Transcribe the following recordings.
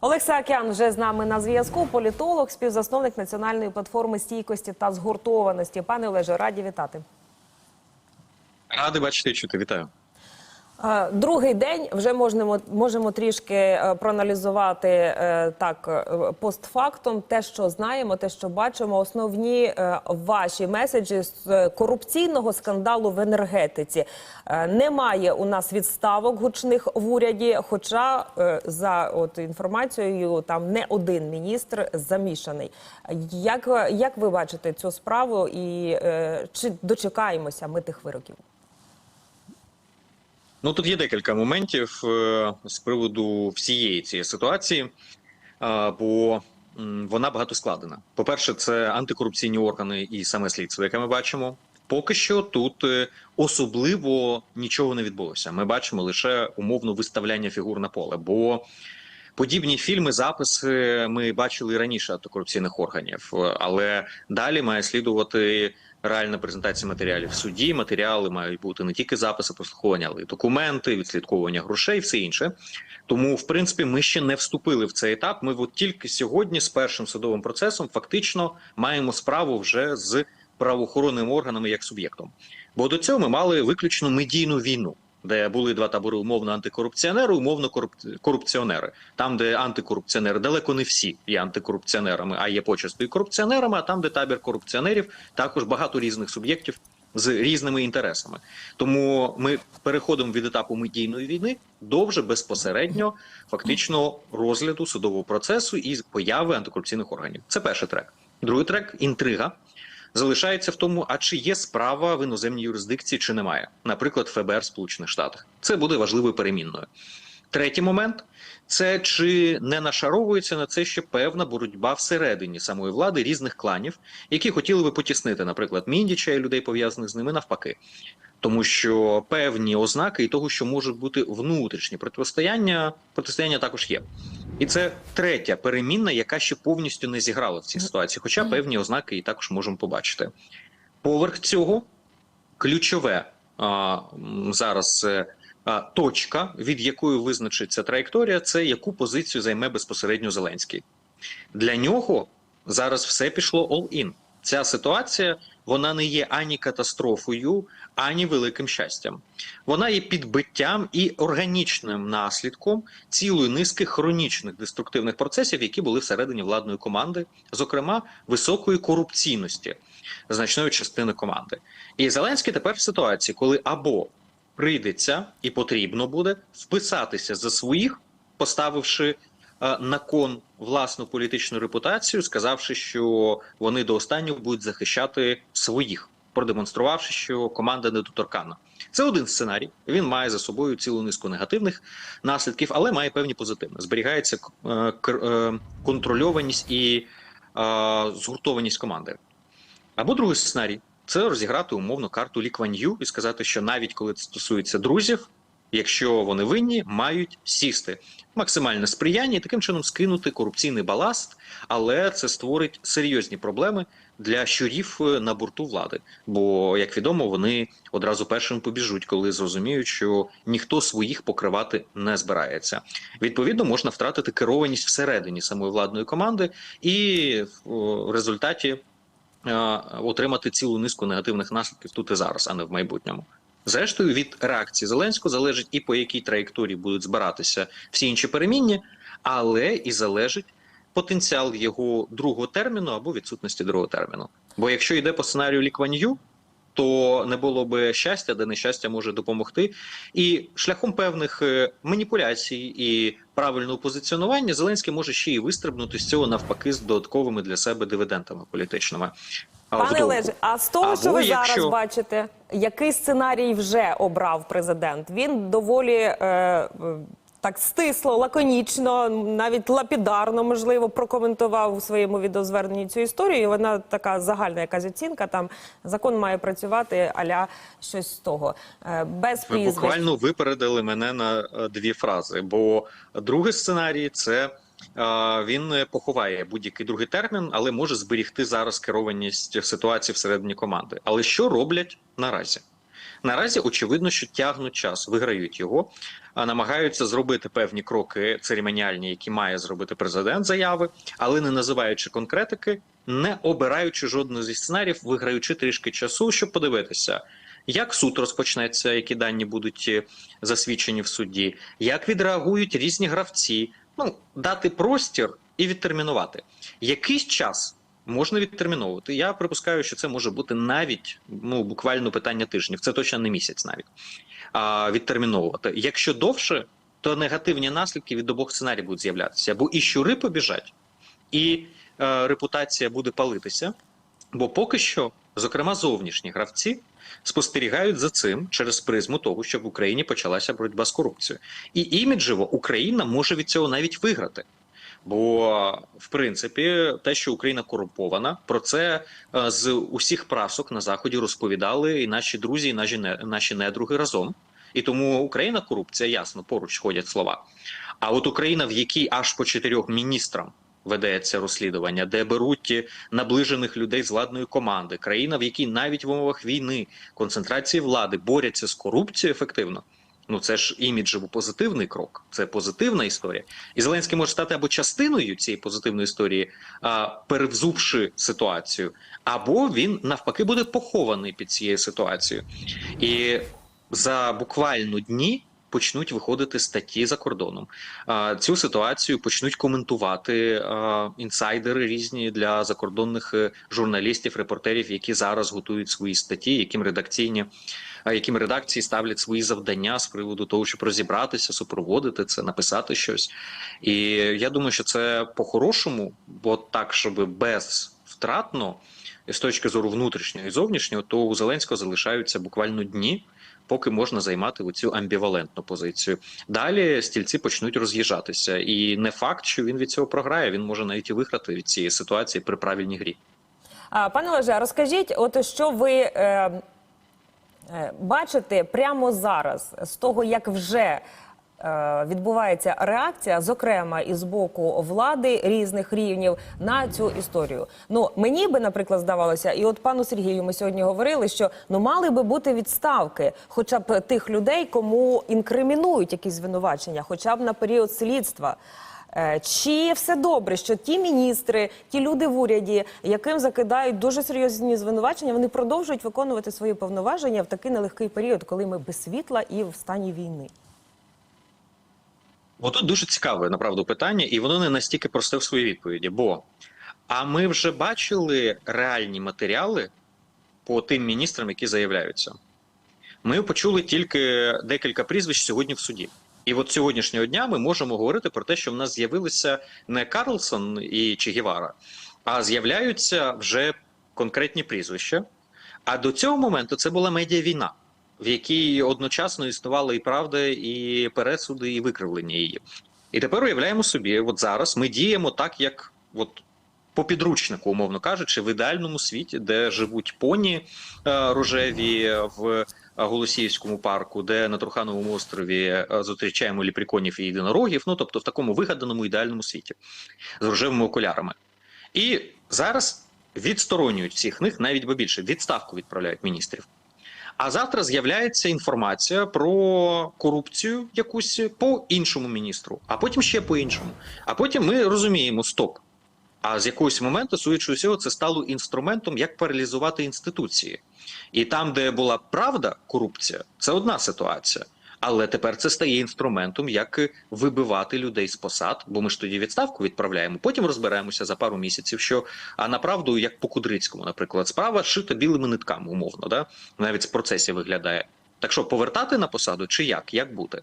Олег Акян вже з нами на зв'язку. Політолог, співзасновник національної платформи стійкості та згуртованості. Пане Олеже, раді вітати. Ради бачити чути. Вітаю. Другий день вже можемо, можемо трішки е, проаналізувати е, так е, постфактум те, що знаємо, те, що бачимо. Основні ваші меседжі з корупційного скандалу в енергетиці. Немає у нас відставок гучних в уряді. Хоча за от інформацією там не один міністр замішаний. Як, як ви бачите цю справу, і чи дочекаємося ми тих вироків? Ну тут є декілька моментів е, з приводу всієї цієї ситуації, е, бо вона багато складена. По-перше, це антикорупційні органи і саме слідство, яке ми бачимо. Поки що тут е, особливо нічого не відбулося. Ми бачимо лише умовно виставляння фігур на поле. Бо подібні фільми, записи ми бачили раніше антикорупційних органів, але далі має слідувати реальна презентація матеріалів в суді. Матеріали мають бути не тільки записи прослуховування, але й документи, відслідковування грошей, все інше. Тому, в принципі, ми ще не вступили в цей етап. Ми от тільки сьогодні з першим судовим процесом фактично маємо справу вже з правоохоронними органами як суб'єктом. Бо до цього ми мали виключно медійну війну. Де були два табори умовно антикорупціонери, умовно корупці- корупціонери. Там, де антикорупціонери, далеко не всі є антикорупціонерами, а є почасто і корупціонерами. А там, де табір корупціонерів, також багато різних суб'єктів з різними інтересами. Тому ми переходимо від етапу медійної війни до вже безпосередньо фактично розгляду судового процесу і появи антикорупційних органів. Це перший трек. Другий трек інтрига залишається в тому, а чи є справа в іноземній юрисдикції, чи немає, наприклад, ФБР Сполучених Штатах. Це буде важливою перемінною. Третій момент це чи не нашаровується на це ще певна боротьба всередині самої влади різних кланів, які хотіли би потіснити, наприклад, Міндіча і людей пов'язаних з ними навпаки. Тому що певні ознаки і того, що можуть бути внутрішні протистояння, протистояння також є. І це третя перемінна, яка ще повністю не зіграла в цій ситуації, хоча певні ознаки і також можемо побачити. Поверх цього ключове а, зараз е, точка, від якої визначиться траєкторія, це яку позицію займе безпосередньо Зеленський. Для нього зараз все пішло all-in. Ця ситуація вона не є ані катастрофою, ані великим щастям. Вона є підбиттям і органічним наслідком цілої низки хронічних деструктивних процесів, які були всередині владної команди, зокрема високої корупційності значної частини команди. І Зеленський тепер в ситуації, коли або прийдеться і потрібно буде вписатися за своїх, поставивши е, на кон власну політичну репутацію, сказавши, що вони до останнього будуть захищати своїх, продемонструвавши, що команда недоторканна. Це один сценарій. Він має за собою цілу низку негативних наслідків, але має певні позитивні. Зберігається е, е, контрольованість і згуртованість команди. Або другий сценарій це розіграти умовно карту лікванью і сказати, що навіть коли це стосується друзів, якщо вони винні, мають сісти максимальне сприяння і таким чином скинути корупційний баласт, але це створить серйозні проблеми для щурів е, на борту влади. Бо, як відомо, вони одразу першим побіжуть, коли зрозуміють, що ніхто своїх покривати не збирається. Відповідно, можна втратити керованість всередині самої владної команди, і в результаті отримати цілу низку негативних наслідків тут і зараз, а не в майбутньому. Зрештою, від реакції Зеленського залежить і по якій траєкторії будуть збиратися всі інші переміння, але і залежить потенціал його другого терміну або відсутності другого терміну. Бо якщо йде по сценарію Лікванью, то не було би щастя, де нещастя може допомогти. І шляхом певних е, маніпуляцій і правильного позиціонування Зеленський може ще й вистрибнути з цього навпаки з додатковими для себе дивідендами політичними. Пане. Олеже, а з того, Або що ви якщо- зараз бачите, який сценарій вже обрав президент? Він доволі е, так стисло, лаконічно, навіть лапідарно, можливо, прокоментував у своєму відеозверненні цю історію. І Вона така загальна якась оцінка. Там закон має працювати, аля щось з того. Е, без Ви прізвищ. буквально випередили мене на е, дві фрази. Бо другий сценарій це е, він поховає будь-який другий термін, але може зберігти зараз керованість ситуації всередині команди. Але що роблять наразі? Наразі очевидно, що тягнуть час, виграють його, намагаються зробити певні кроки церемоніальні, які має зробити президент заяви, але не називаючи конкретики, не обираючи жодного зі сценаріїв, виграючи трішки часу, щоб подивитися. Як суд розпочнеться, які дані будуть е, засвідчені в суді, як відреагують різні гравці, ну дати простір і відтермінувати. Якийсь час можна відтерміновувати. Я припускаю, що це може бути навіть ну буквально питання тижнів. Це точно не місяць, навіть а, відтерміновувати. Якщо довше, то негативні наслідки від обох сценаріїв будуть з'являтися, бо і щури побіжать, і е, репутація буде палитися. Бо поки що, зокрема, зовнішні гравці спостерігають за цим через призму того, що в Україні почалася боротьба з корупцією, і іміджево Україна може від цього навіть виграти. Бо, в принципі, те, що Україна корумпована, про це е, з усіх прасок на заході розповідали і наші друзі, і наші не- наші недруги разом. І тому Україна корупція, ясно, поруч ходять слова. А от Україна, в якій аж по чотирьох міністрам ведеться розслідування, де беруть наближених людей з владної команди, країна, в якій навіть в умовах війни концентрації влади борються з корупцією ефективно. Ну це ж іміджево позитивний крок, це позитивна історія. І Зеленський може стати або частиною цієї позитивної історії, а, перевзувши ситуацію, або він навпаки буде похований під цією ситуацією. І за буквально дні почнуть виходити статті за кордоном. Цю ситуацію почнуть коментувати інсайдери різні для закордонних е, журналістів, репортерів, які зараз готують свої статті, яким редакційні яким редакції ставлять свої завдання з приводу того, щоб розібратися, супроводити це, написати щось. І я думаю, що це по-хорошому, бо так, щоб безвтратно, з точки зору внутрішнього і зовнішнього, то у Зеленського залишаються буквально дні. Поки можна займати оцю амбівалентну позицію, далі стільці почнуть роз'їжджатися, і не факт, що він від цього програє. Він може навіть і виграти від цієї ситуації при правильній грі. А, пане Олеже, розкажіть, от що ви е, е, бачите прямо зараз з того, як вже відбувається реакція, зокрема і з боку влади різних рівнів на цю історію. Ну мені би, наприклад, здавалося, і от пану Сергію ми сьогодні говорили, що ну мали би бути відставки, хоча б тих людей, кому інкримінують якісь звинувачення, хоча б на період слідства. Е, Чи все добре, що ті міністри, ті люди в уряді, яким закидають дуже серйозні звинувачення, вони продовжують виконувати свої повноваження в такий нелегкий період, коли ми без світла і в стані війни? Бо тут дуже цікаве направду питання, і воно не настільки просте в своїй відповіді. Бо а ми вже бачили реальні матеріали по тим міністрам, які заявляються. Ми почули тільки декілька прізвищ сьогодні в суді. І от сьогоднішнього дня ми можемо говорити про те, що в нас з'явилися не Карлсон і Че Гевара, а з'являються вже конкретні прізвища. А до цього моменту це була медіавійна, в якій одночасно існувала і правда, і пересуди, і викривлення її. І тепер уявляємо собі, от зараз ми діємо так, як от по підручнику, умовно кажучи, в ідеальному світі, де живуть поні е, рожеві в Голосіївському парку, де на Трухановому острові е, зустрічаємо ліпріконів і єдинорогів. Ну тобто в такому вигаданому ідеальному світі з рожевими окулярами. І зараз відсторонюють всіх них, навіть бо більше відставку відправляють міністрів. А завтра з'являється інформація про корупцію якусь по іншому міністру, а потім ще по іншому. А потім ми розуміємо, стоп. А з якогось моменту, судячи усього, це стало інструментом, як паралізувати інституції. І там, де була правда, корупція, це одна ситуація. Але тепер це стає інструментом, як вибивати людей з посад, бо ми ж тоді відставку відправляємо. Потім розберемося за пару місяців. Що а направду, як по Кудрицькому, наприклад, справа шита білими нитками, умовно, да навіть в процесі виглядає. Так що повертати на посаду чи як? Як бути?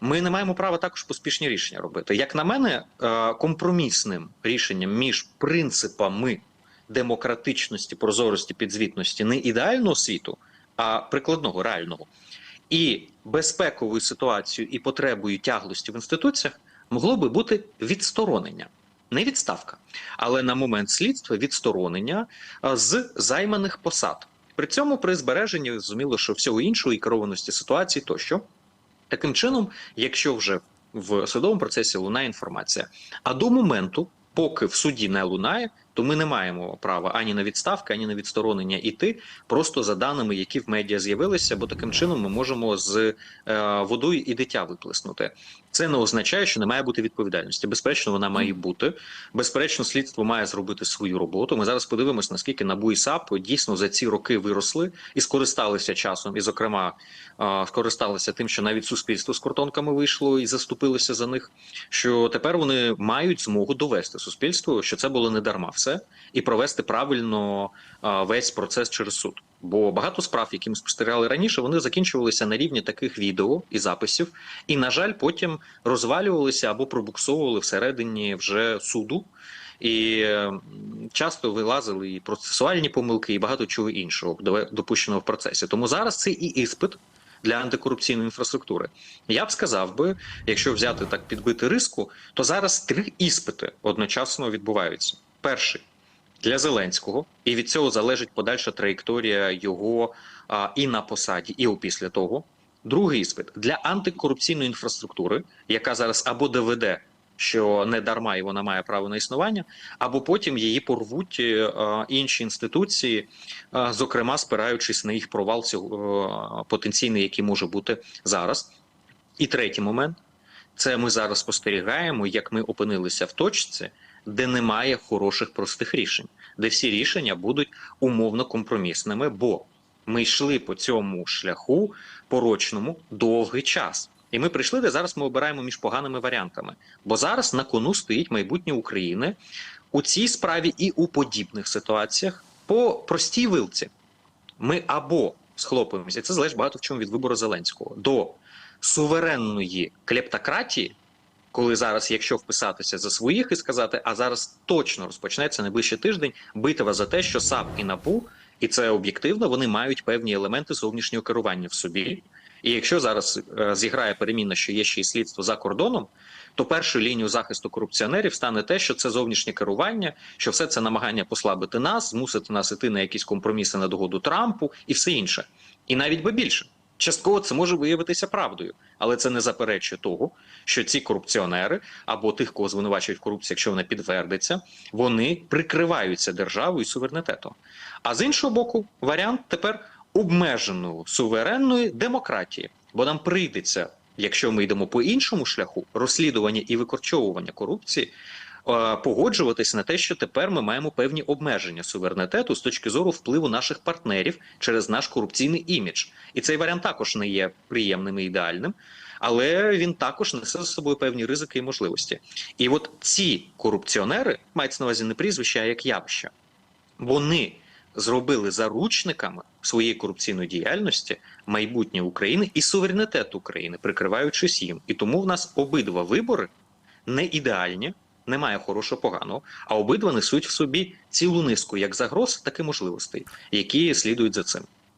Ми не маємо права також поспішні рішення робити. Як на мене, е, компромісним рішенням між принципами демократичності, прозорості, підзвітності не ідеального світу, а прикладного реального і безпековою ситуацією і потребою тяглості в інституціях могло би бути відсторонення. Не відставка, але на момент слідства відсторонення з займаних посад. При цьому при збереженні зрозуміло, що всього іншого і керованості ситуації тощо. Таким чином, якщо вже в судовому процесі лунає інформація, а до моменту, поки в суді не лунає, то ми не маємо права ані на відставки, ані на відсторонення іти просто за даними, які в медіа з'явилися, бо таким чином ми можемо з е, водою і дитя виплеснути. Це не означає, що не має бути відповідальності. Безперечно, вона має бути. Безперечно, слідство має зробити свою роботу. Ми зараз подивимося, наскільки НАБУ і САП дійсно за ці роки виросли і скористалися часом, і, зокрема, е, скористалися тим, що навіть суспільство з картонками вийшло і заступилося за них. Що тепер вони мають змогу довести суспільству, що це було не дарма все, і провести правильно весь процес через суд. Бо багато справ, які ми спостерігали раніше, вони закінчувалися на рівні таких відео і записів, і, на жаль, потім розвалювалися або пробуксовували всередині вже суду. І часто вилазили і процесуальні помилки, і багато чого іншого допущеного в процесі. Тому зараз це і іспит для антикорупційної інфраструктури. Я б сказав би, якщо взяти так підбити риску, то зараз три іспити одночасно відбуваються. Перший для Зеленського, і від цього залежить подальша траєкторія його а, і на посаді, і опісля того. Другий іспит для антикорупційної інфраструктури, яка зараз або доведе, що не дарма і вона має право на існування, або потім її порвуть е, інші інституції, е, зокрема спираючись на їх провал цього, е, потенційний, який може бути зараз. І третій момент це ми зараз спостерігаємо, як ми опинилися в точці, де немає хороших простих рішень, де всі рішення будуть умовно компромісними, бо ми йшли по цьому шляху порочному довгий час. І ми прийшли, де зараз ми обираємо між поганими варіантами. Бо зараз на кону стоїть майбутнє України у цій справі і у подібних ситуаціях по простій вилці. Ми або схлопуємося, це залежить багато в чому від вибору Зеленського, до суверенної клептократії, коли зараз, якщо вписатися за своїх і сказати, а зараз точно розпочнеться найближчий тиждень битва за те, що САП і НАБУ, і це об'єктивно, вони мають певні елементи зовнішнього керування в собі. І якщо зараз е, зіграє перемінна, що є ще й слідство за кордоном, то першою лінією захисту корупціонерів стане те, що це зовнішнє керування, що все це намагання послабити нас, змусити нас іти на якісь компроміси на догоду Трампу і все інше. І навіть би більше. Частково це може виявитися правдою, але це не заперечує того, що ці корупціонери або тих, кого звинувачують в корупції, якщо вона підтвердиться, вони прикриваються державою і суверенітетом. А з іншого боку, варіант тепер обмеженої суверенної демократії, бо нам прийдеться, якщо ми йдемо по іншому шляху, розслідування і викорчовування корупції. Е, Погоджуватися на те, що тепер ми маємо певні обмеження суверенітету з точки зору впливу наших партнерів через наш корупційний імідж, і цей варіант також не є приємним і ідеальним, але він також несе за собою певні ризики і можливості. І от ці корупціонери мається на увазі не прізвища, а як явища, вони зробили заручниками своєї корупційної діяльності майбутнє України і суверенітет України, прикриваючись їм. І тому в нас обидва вибори не ідеальні, немає хорошого поганого, а обидва несуть в собі цілу низку як загроз, так і можливостей, які слідують за цим.